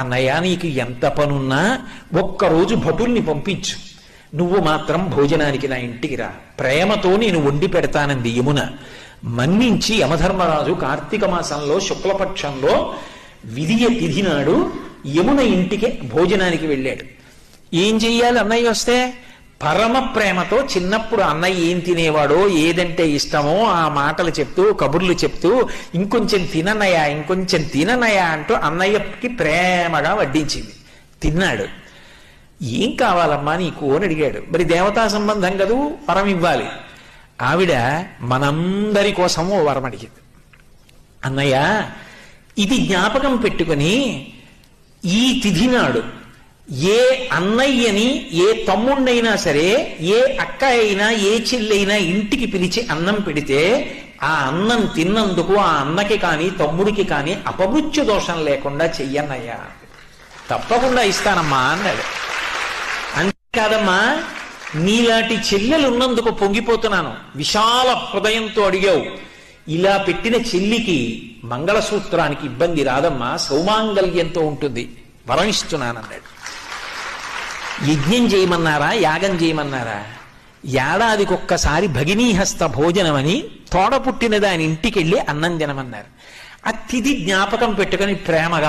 అన్నయ్య నీకు ఎంత పనున్నా ఒక్కరోజు భటుల్ని పంపించు. నువ్వు మాత్రం భోజనానికి నా ఇంటికి రా. ప్రేమతో నేను వండి పెడతానంది యమున. మన్నించి యమధర్మరాజు కార్తీక మాసంలో శుక్లపక్షంలో విధియ తిథి నాడు యమున ఇంటికి భోజనానికి వెళ్ళాడు. ఏం చెయ్యాలి అన్నయ్య వస్తే? పరమ ప్రేమతో చిన్నప్పుడు అన్నయ్య ఏం తినేవాడో ఏదంటే ఇష్టమో ఆ మాటలు చెప్తూ కబుర్లు చెప్తూ ఇంకొంచెం తిననయా ఇంకొంచెం తిననయా అంటూ అన్నయ్యకి ప్రేమగా వడ్డించింది. తిన్నాడు. ఏం కావాలమ్మా నీకు అని అడిగాడు. మరి దేవతా సంబంధం కదూ? వరం ఇవ్వాలి. ఆవిడ మనందరి కోసం ఓ వరం అడిగింది. అన్నయ్య ఇది జ్ఞాపకం పెట్టుకొని ఈ తిథి నాడు ఏ అన్నయ్యని ఏ తమ్ముణ్ణైనా సరే ఏ అక్క అయినా ఏ చెల్లైనా ఇంటికి పిలిచి అన్నం పెడితే ఆ అన్నం తిన్నందుకు ఆ అన్నకి కానీ తమ్ముడికి కానీ అపమృత్యు దోషం లేకుండా చెయ్యన్నయ్యా. తప్పకుండా ఇస్తానమ్మా అన్నాడు. అంతేకాదమ్మా నీలాంటి చెల్లెలు ఉన్నందుకు పొంగిపోతున్నాను. విశాల హృదయంతో అడిగావు. ఇలా పెట్టిన చెల్లికి మంగళసూత్రానికి ఇబ్బంది రాదమ్మా. సౌమాంగల్యంతో ఉంటుంది. వరం ఇస్తున్నానన్నాడు. యజ్ఞం చేయమన్నారా? యాగం చేయమన్నారా? ఏడాదికి ఒక్కసారి భగినీహస్త భోజనం అని తోడ పుట్టిన దాని ఇంటికి వెళ్ళి అన్నం తినమన్నారు. ఆ తిథి జ్ఞాపకం పెట్టుకొని ప్రేమగా